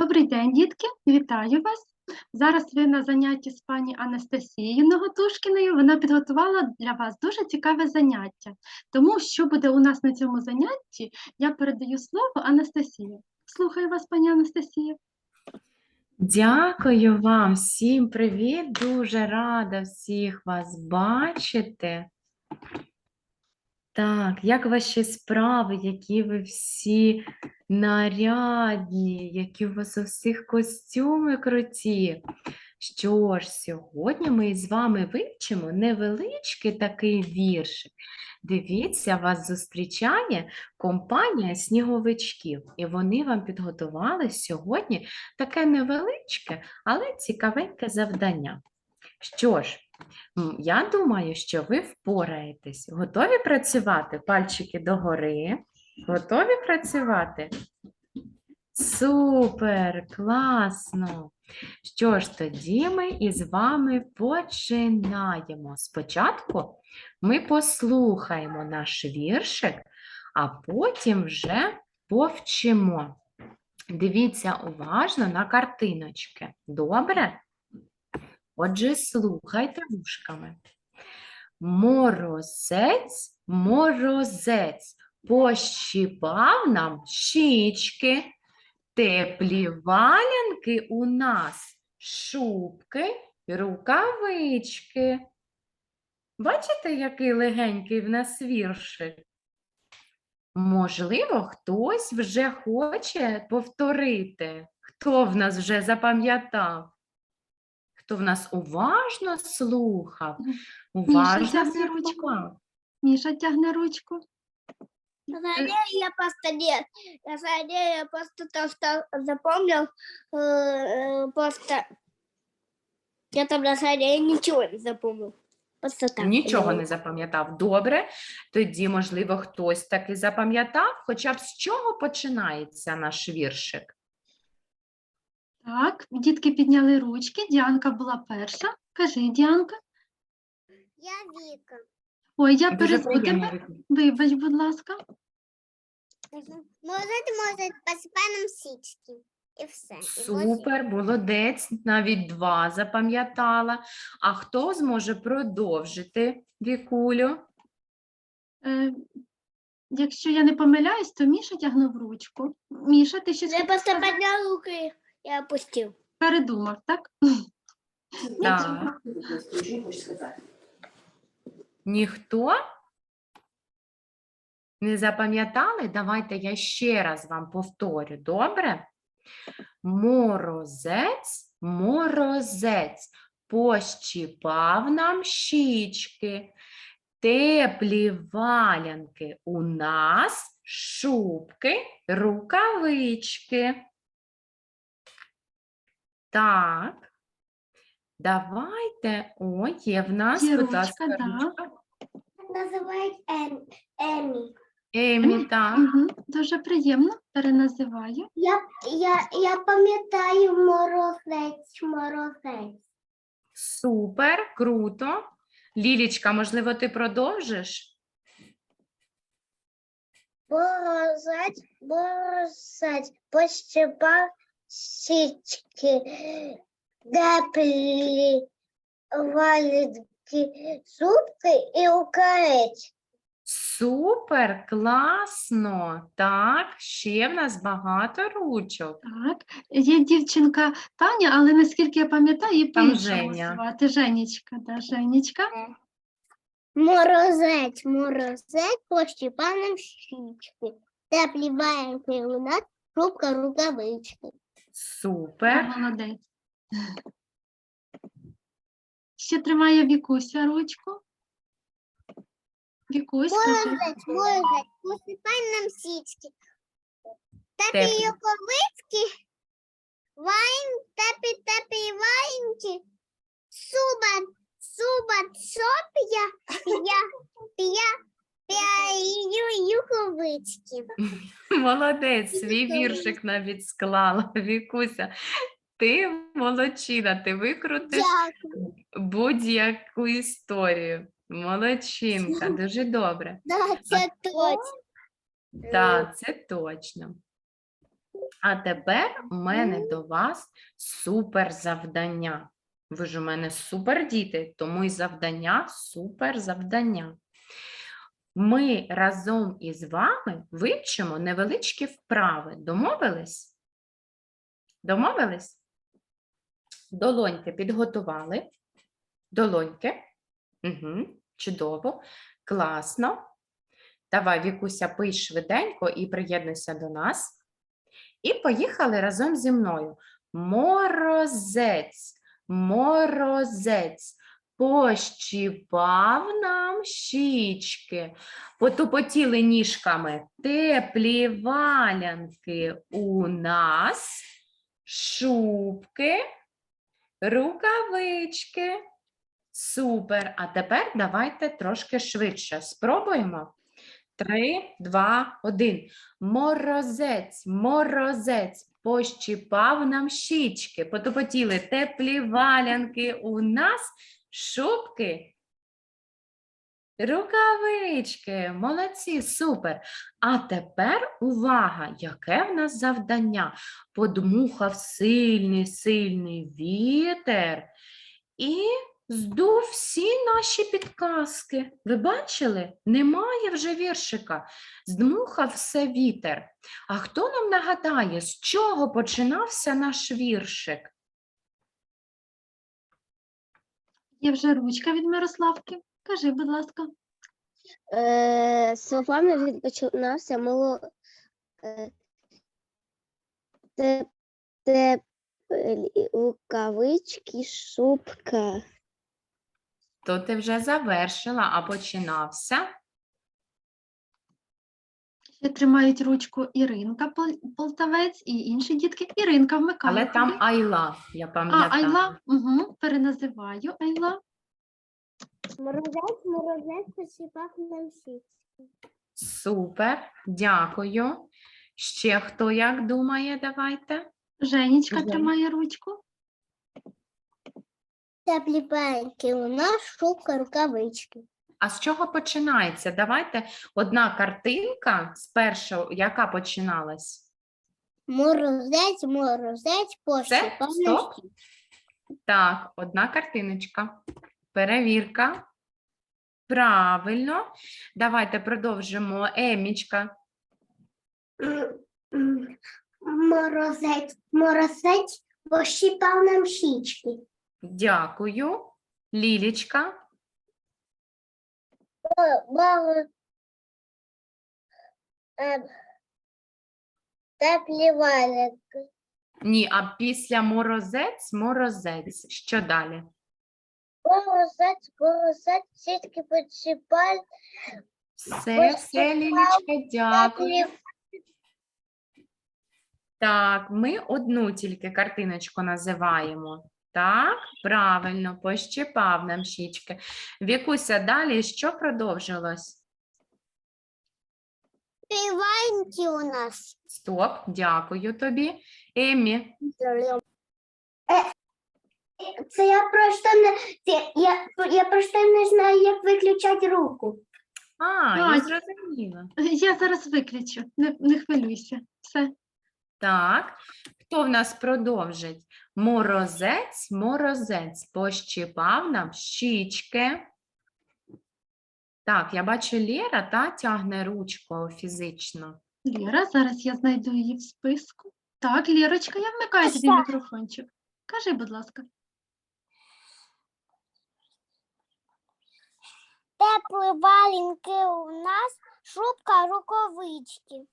Добрий день, дітки! Вітаю вас! Зараз ви на занятті з пані Анастасією Ноготушкіною. Вона підготувала для вас дуже цікаве заняття. Тому що буде у нас на цьому занятті, я передаю слово Анастасії. Слухаю вас, пані Анастасія. Дякую вам, всім привіт! Дуже рада всіх вас бачити. Так, як ваші справи, які ви всі нарядні, які у вас у всіх костюми круті. Що ж, сьогодні ми з вами вивчимо невеличкий такий віршик. Дивіться, вас зустрічає компанія сніговичків, і вони вам підготували сьогодні таке невеличке, але цікавеньке завдання. Що ж, я думаю, що ви впораєтесь. Готові працювати? Пальчики догори. Готові працювати? Супер, класно. Що ж, тоді ми із вами починаємо. Спочатку ми послухаємо наш віршик, а потім вже повчимо. Дивіться уважно на картиночки. Добре? Отже, слухайте вушками. Морозець, морозець, пощипав нам щічки, теплі валянки у нас, шубки, рукавички. Бачите, який легенький в нас віршик? Можливо, хтось вже хоче повторити. Хто в нас вже запам'ятав? Хто в нас уважно слухав, уважно тягни ручку. слухав. Міша тягне ручку. Заранее я просто нет. Я заранее я просто то, что запомнил, э, э, просто я там на заранее ничего не запомнил. Просто так. Нічого э, не запам'ятав. Добре. Тоді, можливо, хтось таки запам'ятав, хоча б з чого починається наш віршик? Так, дітки підняли ручки. Діанка була перша. Кажи, Діанка. Я Вика. Ой, я перезву тебе. Вибач, будь ласка. Может, может, посыпаем сички. И все. Супер, молодець, навіть два запам'ятала. А хто зможе продовжити Вікулю? Е, якщо я не помиляюсь, то Міша тягнув ручку. Міша, ти щось Я хотів просто сказати? руки и опустил. передумав, так? Так. Ніхто? Не запам'ятали? Давайте я ще раз вам повторю, добре? Морозець, морозець, пощіпав нам щічки, теплі валянки у нас, шубки, рукавички. Так. Давайте. О, є в нас, Є будь ласка, ручка, да. ручка. Называет Эм, Эми. Емі, так. Угу, дуже приємно, переназиваю. Я, я, я пам'ятаю морозець, морозець. Супер, круто. Лілічка, можливо, ти продовжиш? Морозець, морозець, пощипав щічки, теплі валідки, зубки і укарець. Супер, класно. Так, ще в нас багато ручок. Так, є дівчинка Таня, але наскільки я пам'ятаю, її Там по-іншому Женя. звати. Женечка, да, Женечка. Морозець, морозець, пощипав нам щічки, теплі валідки у нас, рубка рукавички. Супер. Молодець. Ще тримає Вікуся ручку. Вікусь, скажи. Морозець, морозець, посипай нам січки. Теплі Теплі. вайн, теплі, теплі ваїнки, суба, суба, соп'я, п'я, п'я, п'я, юковицькі. Молодець, свій віршик навіть склала. Вікуся, ти молодчина, ти викрутиш будь-яку історію. Молодчинка, дуже добре. Да, це точно. Так, це точно. А тепер у мене до вас супер завдання. Ви ж у мене супер діти, тому і завдання супер завдання. Ми разом із вами вивчимо невеличкі вправи. Домовились? Домовились? Долоньки підготували. Долоньки. Угу. Чудово. Класно. Давай, Вікуся, пий швиденько і приєднуйся до нас. І поїхали разом зі мною. Морозець, морозець, пощіпав нам щічки, потупотіли ніжками. Теплі валянки у нас, шубки, рукавички. Супер. А тепер давайте трошки швидше спробуємо. Три, два, один. Морозець, морозець, пощіпав нам щічки, потопотіли теплі валянки у нас, шубки, рукавички. Молодці, супер. А тепер увага, яке в нас завдання? Подмухав сильний, сильний вітер і здув всі наші підказки. Ви бачили? Немає вже віршика. Здмухав все вітер. А хто нам нагадає, з чого починався наш віршик? Є вже ручка від Мирославки. Кажи, будь ласка. Е, словами він починався мило е, те, теплі рукавички, шубка. То ти вже завершила, а починався. Ще тримають ручку Іринка Полтавець і інші дітки. Іринка вмикає. Але там тобі. Айла, я А, пам'ятаю. Айла, угу, переназиваю Айла. Морозець, морозець посипав нам всі. Супер, дякую. Ще хто як думає, давайте. Женечка тримає ручку. Теплі банки у нас, шубка, рукавички. А з чого починається? Давайте одна картинка з першого, яка починалась. Морозець, морозець, стоп? Так, одна картиночка. Перевірка. Правильно. Давайте продовжимо. Емічка. Морозець, морозець пощипав нам щічки. Дякую. Лілічка. Мало ем, теплі валянки. Ні, а після морозець, морозець. Що далі? Морозець, морозець, сітки посипав. Все, все, Лілічка, дякую. Так, ми одну тільки картиночку називаємо. Так, правильно, пощипав нам щічки. Вікуся, далі що продовжилось? Ваньки у нас. Стоп, дякую тобі. Емі, Це я просто не це, я, я просто не знаю, як виключати руку. а, А, я зрозуміла. Я зараз виключу, не, не хвилюйся. Все. Так, хто в нас продовжить? Морозець, морозець, пощипав нам щічки. Так, я бачу Лєра та тягне ручку фізично. Ліра, зараз я знайду її в списку. Так, Лірочка, я вмикаю тобі мікрофончик. Кажи, будь ласка. Теплі валінки у нас, шубка, рукавички.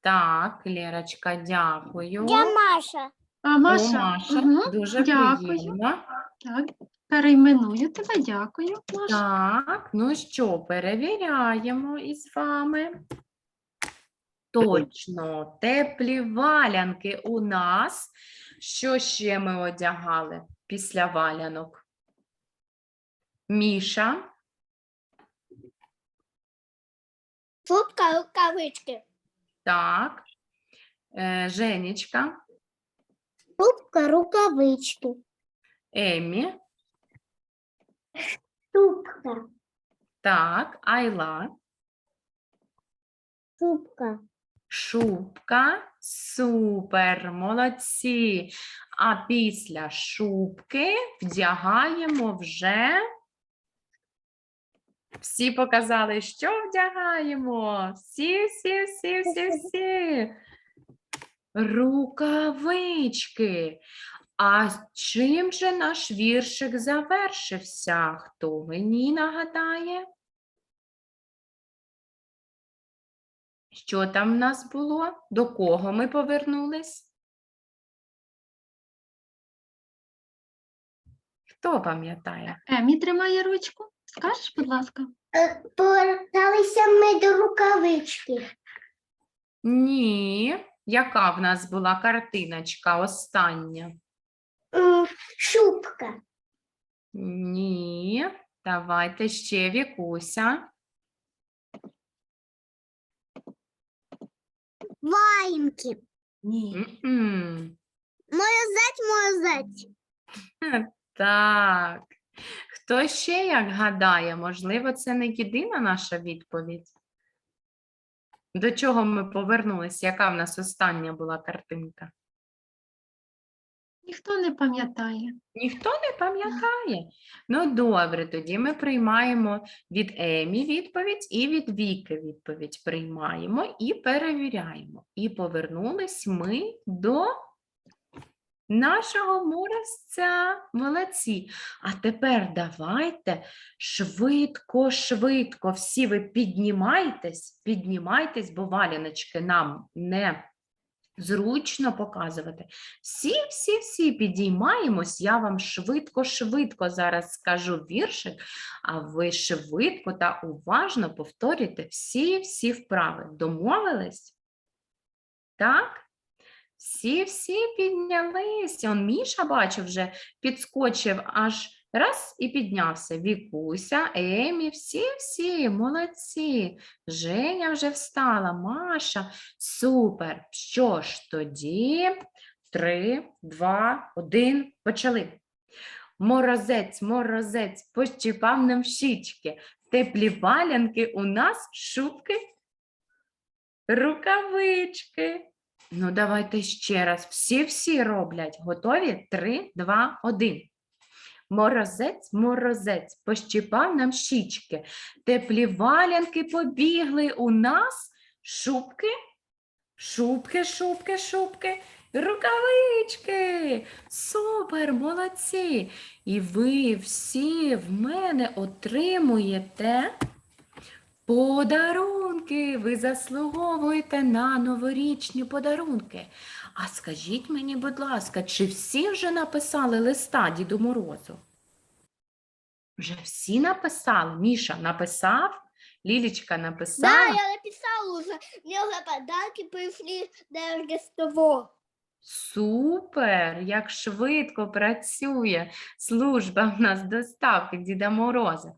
Так, Лєрочка, дякую. Я Маша. А, О, Маша, Маша, мгм, дуже дякую. приємно. Так, перейменую тебе, дякую, Маша. Так, ну що, перевіряємо із вами. Точно, теплі валянки у нас. Що ще ми одягали після валянок? Міша, Шубка, рукавички. Так. Е, Женечка, Шубка, рукавички. Емі, Шубка, так, Айла, шубка, шубка. Супер, молодці. А після шубки вдягаємо вже. Всі показали, що вдягаємо. Всі, всі, всі, всі, всі. Рукавички. А чим же наш віршик завершився? Хто мені нагадає? Що там в нас було? До кого ми повернулись? Хто пам'ятає? Емі тримає ручку. Скажеш, будь ласка. Поверталися ми до рукавички. Ні. Яка в нас була картиночка остання? Шубка. Ні. Давайте ще Вікуся. Ваєнки. Ні. М-м. Морозець, морозець. Так. Хто ще як гадає? Можливо, це не єдина наша відповідь? До чого ми повернулися? Яка в нас остання була картинка? Ніхто не пам'ятає. Ніхто не пам'ятає. Ну, добре, тоді ми приймаємо від Емі відповідь і від Віки відповідь приймаємо і перевіряємо. І повернулись ми до нашого морозця. Молодці. А тепер давайте швидко, швидко всі ви піднімайтесь, піднімайтесь, бо валяночки нам не зручно показувати. Всі, всі, всі підіймаємось. Я вам швидко, швидко зараз скажу віршик, а ви швидко та уважно повторюйте всі, всі вправи. Домовились? Так? Всі, всі піднялися. Он Міша, бачу, вже підскочив аж раз і піднявся. Вікуся, Емі, всі, всі, молодці. Женя вже встала, Маша. Супер. Що ж тоді? Три, два, один, почали. Морозець, морозець, пощипав нам щічки. Теплі валянки у нас шубки, рукавички. Ну, давайте ще раз. Всі-всі роблять. Готові? Три, два, один. Морозець, морозець, пощипав нам щічки. Теплі валянки побігли у нас. Шубки, шубки, шубки, шубки, рукавички. Супер, молодці. І ви всі в мене отримуєте подарунки. Ви заслуговуєте на новорічні подарунки. А скажіть мені, будь ласка, чи всі вже написали листа Діду Морозу? Вже всі написали? Міша написав? Лілічка написала? Да, я написала уже. Мне уже подарки пришли на Рождество. Супер! Як швидко працює служба в нас доставки Діда Мороза.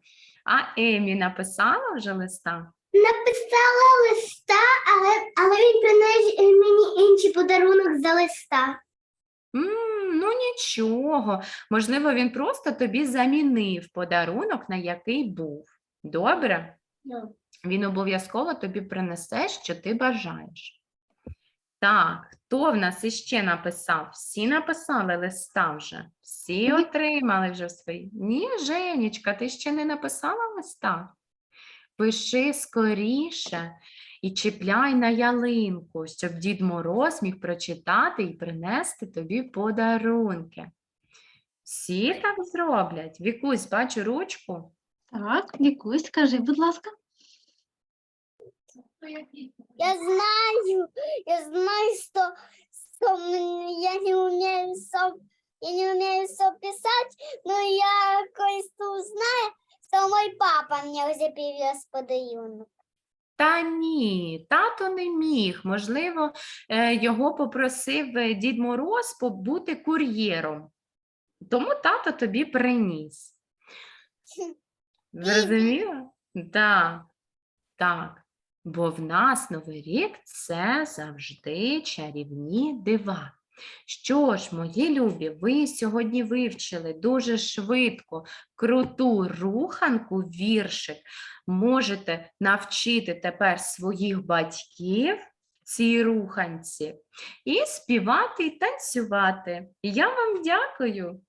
А Емі написала вже листа? Написала листа, але, але він приніс мені інший подарунок за листа. М, ну нічого. Можливо, він просто тобі замінив подарунок, на який був. Добре? Він обов'язково тобі принесе, що ти бажаєш. Так, хто в нас іще написав? Всі написали листа вже? Всі отримали вже свої? Ні, Женечка, ти ще не написала листа? Пиши скоріше і чіпляй на ялинку, щоб Дід Мороз міг прочитати і принести тобі подарунки. Всі так зроблять. Вікусь, бачу ручку. Так, Вікусь, скажи, будь ласка. Я знаю, я знаю, что, что я не умею сам, я не умею все писать, но я кое-что знаю, что мой папа мне уже привез подарунок. Та ні, тато не міг. Можливо, е, його попросив е, Дід Мороз побути кур'єром. Тому тато тобі приніс. Зрозуміло? Так, так. Бо в нас Новий рік це завжди чарівні дива. Що ж, мої любі, ви сьогодні вивчили дуже швидко круту руханку віршик можете навчити тепер своїх батьків цій руханці і співати і танцювати. Я вам дякую.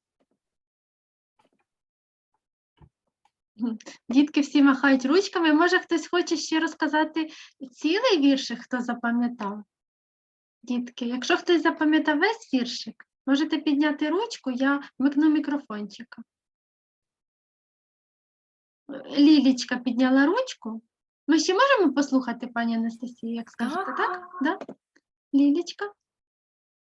Дітки всі махають ручками. Може, хтось хоче ще розказати цілий віршик, хто запам'ятав? Дітки, якщо хтось запам'ятав весь віршик, можете підняти ручку, я вмикну мікрофончика. Лілічка підняла ручку. Ми ще можемо послухати пані Анастасію, як скажете, так? Да? Лілічка?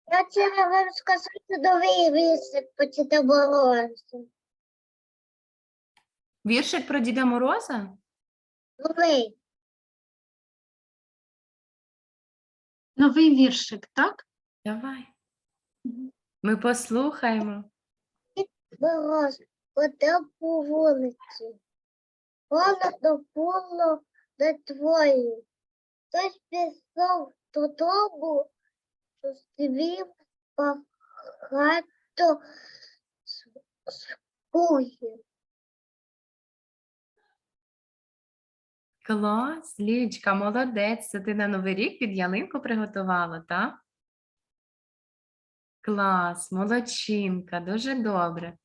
Я хотела вам сказать новый висок по Діду Морозу. Віршик про Діда Мороза? Новий. Новий віршик, так? Давай. Ми послухаємо. Мороз ходив по вулиці. Холодно було на твої. Хтось пішов додому, зустрів багато скугів. Клас, Лілічка, молодець. Це ти на Новий рік під ялинку приготувала, так? Клас, молодчинка, дуже добре.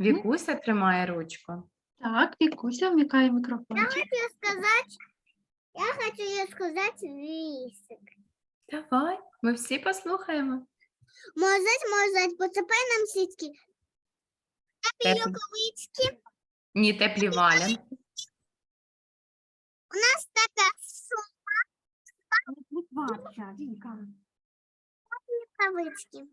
Вікуся тримає ручку. Так, Вікуся, вмикає мікрофончик. хочу сказать, я хочу сказать висок. Давай, ми всі послухаємо. Мозать, мозать, поцепай нам сітки. Теплі- Рукавички. Ні, теплі валянки. У нас така рукавички.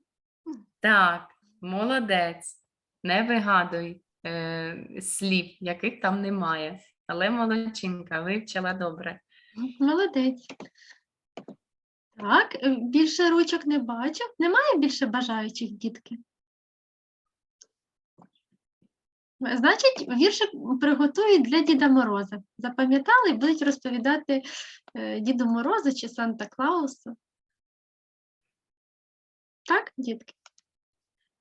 Так, молодець. Не вигадуй е, слів, яких там немає. Але молодчинка, вивчила добре. Молодець. Так, е, більше ручок не бачу. Немає більше бажаючих дітки. Е, Значить, віршик приготують для Діда Мороза. Запам'ятали і будуть розповідати е, Діду Морозу чи Санта Клаусу. Так, дітки?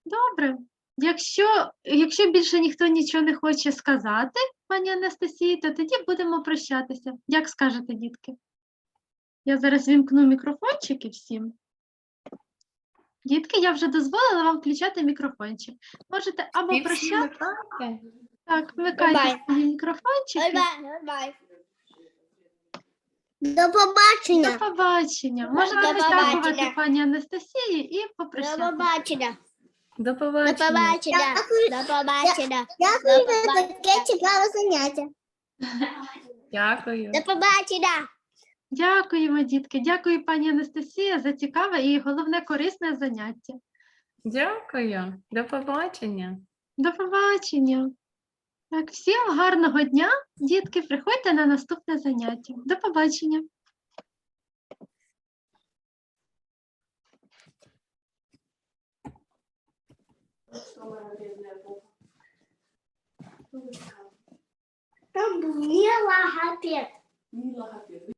Добре. Якщо, якщо більше ніхто нічого не хоче сказати, пані Анастасії, то тоді будемо прощатися. Як скажете, дітки? Я зараз вімкну мікрофончики всім. Дітки, я вже дозволила вам включати мікрофончик. Можете або прощати, так, вмикайте свої мікрофончики. До побачення. До побачення. Побачення. подякувати пані Анастасії і До побачення. До До побачення. побачення. До побачення. Дякую за таке цікаве заняття. Дякую. До побачення. Дякуємо, дітки. Дякую, пані Анастасія, за цікаве і головне корисне заняття. Дякую. До побачення. До побачення. Так, всім гарного дня, дітки. Приходьте на наступне заняття. До побачення. Там був не логопед. Ні, логопед.